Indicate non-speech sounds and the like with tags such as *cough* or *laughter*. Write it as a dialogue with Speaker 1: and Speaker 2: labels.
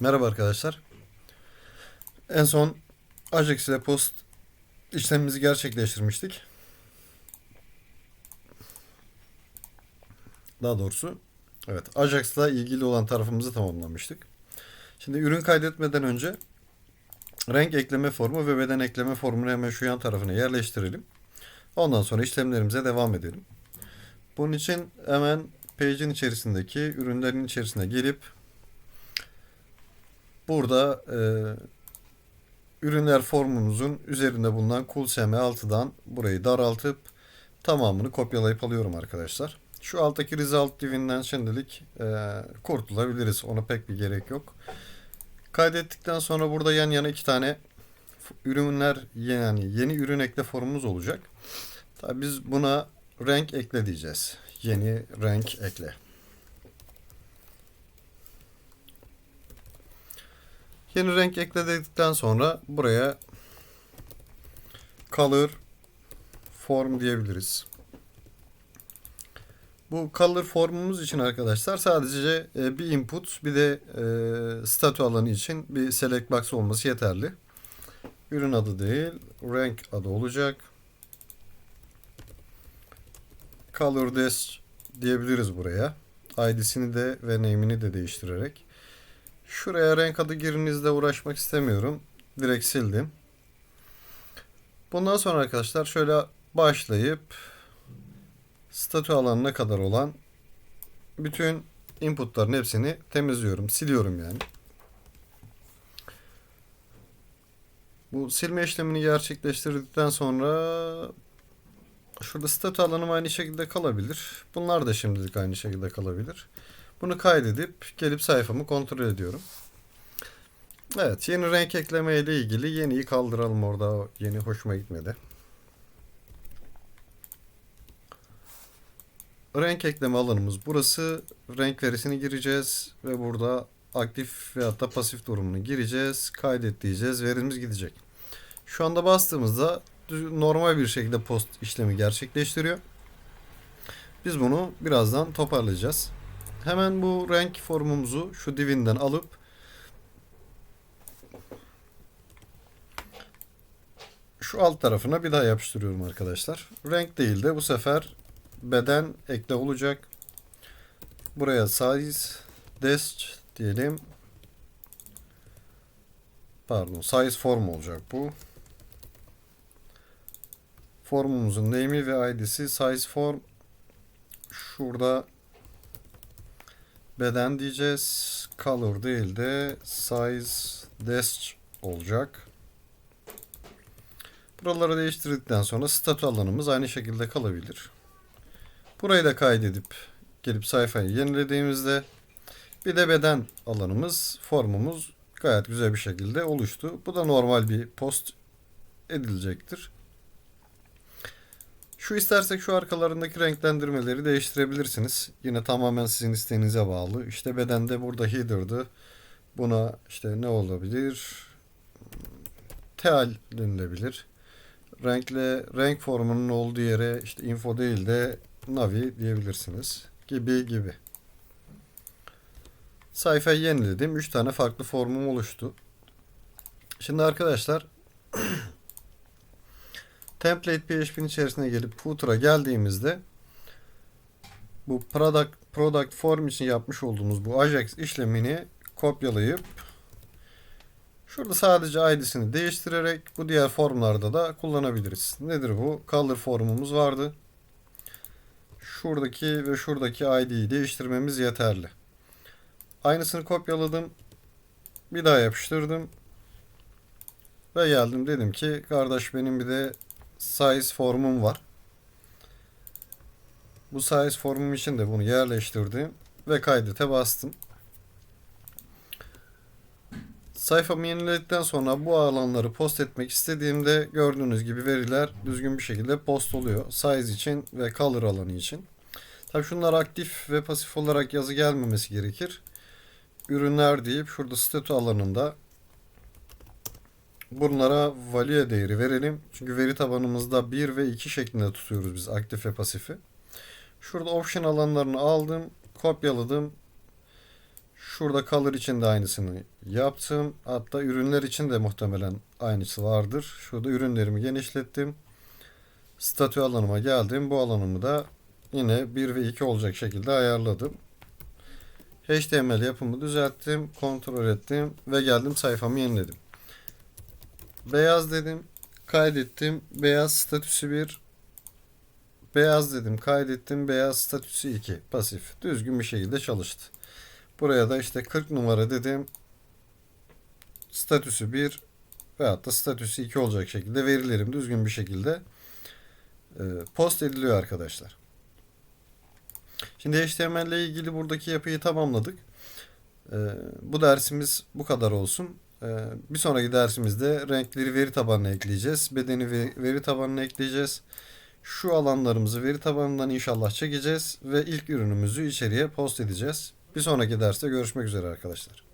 Speaker 1: Merhaba arkadaşlar. En son Ajax ile post işlemimizi gerçekleştirmiştik. Daha doğrusu evet Ajax'la ilgili olan tarafımızı tamamlamıştık. Şimdi ürün kaydetmeden önce renk ekleme formu ve beden ekleme formunu hemen şu yan tarafına yerleştirelim. Ondan sonra işlemlerimize devam edelim. Bunun için hemen page'in içerisindeki ürünlerin içerisine gelip Burada e, ürünler formumuzun üzerinde bulunan Cool SM6'dan burayı daraltıp tamamını kopyalayıp alıyorum arkadaşlar. Şu alttaki Result Div'inden şimdilik e, kurtulabiliriz. Ona pek bir gerek yok. Kaydettikten sonra burada yan yana iki tane ürünler yani yeni ürün ekle formumuz olacak. Tabii biz buna renk ekle diyeceğiz. Yeni renk ekle. Yeni renk ekledikten sonra buraya color form diyebiliriz. Bu color formumuz için arkadaşlar sadece e, bir input bir de e, statü alanı için bir select box olması yeterli. Ürün adı değil, renk adı olacak. Color dash diyebiliriz buraya. ID'sini de ve name'ini de değiştirerek. Şuraya renk adı girinizde uğraşmak istemiyorum. Direkt sildim. Bundan sonra arkadaşlar şöyle başlayıp statü alanına kadar olan bütün inputların hepsini temizliyorum. Siliyorum yani. Bu silme işlemini gerçekleştirdikten sonra şurada statü alanım aynı şekilde kalabilir. Bunlar da şimdilik aynı şekilde kalabilir. Bunu kaydedip gelip sayfamı kontrol ediyorum. Evet yeni renk ekleme ile ilgili yeniyi kaldıralım orada yeni hoşuma gitmedi. Renk ekleme alanımız burası. Renk verisini gireceğiz ve burada aktif veyahut da pasif durumunu gireceğiz. Kaydet diyeceğiz. Verimiz gidecek. Şu anda bastığımızda normal bir şekilde post işlemi gerçekleştiriyor. Biz bunu birazdan toparlayacağız. Hemen bu renk formumuzu şu divinden alıp şu alt tarafına bir daha yapıştırıyorum arkadaşlar. Renk değil de bu sefer beden ekle olacak. Buraya size dest diyelim. Pardon size form olacak bu. Formumuzun name'i ve id'si size form. Şurada beden diyeceğiz. Color değil de size dest olacak. Buraları değiştirdikten sonra statü alanımız aynı şekilde kalabilir. Burayı da kaydedip gelip sayfayı yenilediğimizde bir de beden alanımız, formumuz gayet güzel bir şekilde oluştu. Bu da normal bir post edilecektir. Şu istersek şu arkalarındaki renklendirmeleri değiştirebilirsiniz. Yine tamamen sizin isteğinize bağlı. İşte bedende burada header'dı. Buna işte ne olabilir? Teal denilebilir. Renkle renk formunun olduğu yere işte info değil de navi diyebilirsiniz. Gibi gibi. Sayfayı yeniledim. 3 tane farklı formum oluştu. Şimdi arkadaşlar *clears throat* template PHP'nin içerisine gelip footer'a geldiğimizde bu product product form için yapmış olduğumuz bu Ajax işlemini kopyalayıp şurada sadece ID'sini değiştirerek bu diğer formlarda da kullanabiliriz. Nedir bu? Color formumuz vardı. Şuradaki ve şuradaki ID'yi değiştirmemiz yeterli. Aynısını kopyaladım. Bir daha yapıştırdım. Ve geldim dedim ki kardeş benim bir de size formum var. Bu size formum için de bunu yerleştirdim ve kaydete bastım. Sayfamı yeniledikten sonra bu alanları post etmek istediğimde gördüğünüz gibi veriler düzgün bir şekilde post oluyor. Size için ve color alanı için. Tabi şunlar aktif ve pasif olarak yazı gelmemesi gerekir. Ürünler deyip şurada statü alanında bunlara value değeri verelim. Çünkü veri tabanımızda 1 ve 2 şeklinde tutuyoruz biz aktif ve pasifi. Şurada option alanlarını aldım, kopyaladım Şurada color için de aynısını yaptım. Hatta ürünler için de muhtemelen aynısı vardır. Şurada ürünlerimi genişlettim. Statü alanıma geldim. Bu alanımı da yine 1 ve 2 olacak şekilde ayarladım. HTML yapımı düzelttim, kontrol ettim ve geldim sayfamı yeniledim. Beyaz dedim, kaydettim. Beyaz statüsü 1. Beyaz dedim, kaydettim. Beyaz statüsü 2. Pasif. Düzgün bir şekilde çalıştı. Buraya da işte 40 numara dedim. Statüsü 1 veyahut da statüsü 2 olacak şekilde verilerim düzgün bir şekilde e, post ediliyor arkadaşlar. Şimdi HTML ile ilgili buradaki yapıyı tamamladık. E, bu dersimiz bu kadar olsun. E, bir sonraki dersimizde renkleri veri tabanına ekleyeceğiz. Bedeni ve- veri tabanına ekleyeceğiz. Şu alanlarımızı veri tabanından inşallah çekeceğiz ve ilk ürünümüzü içeriye post edeceğiz. Bir sonraki derste görüşmek üzere arkadaşlar.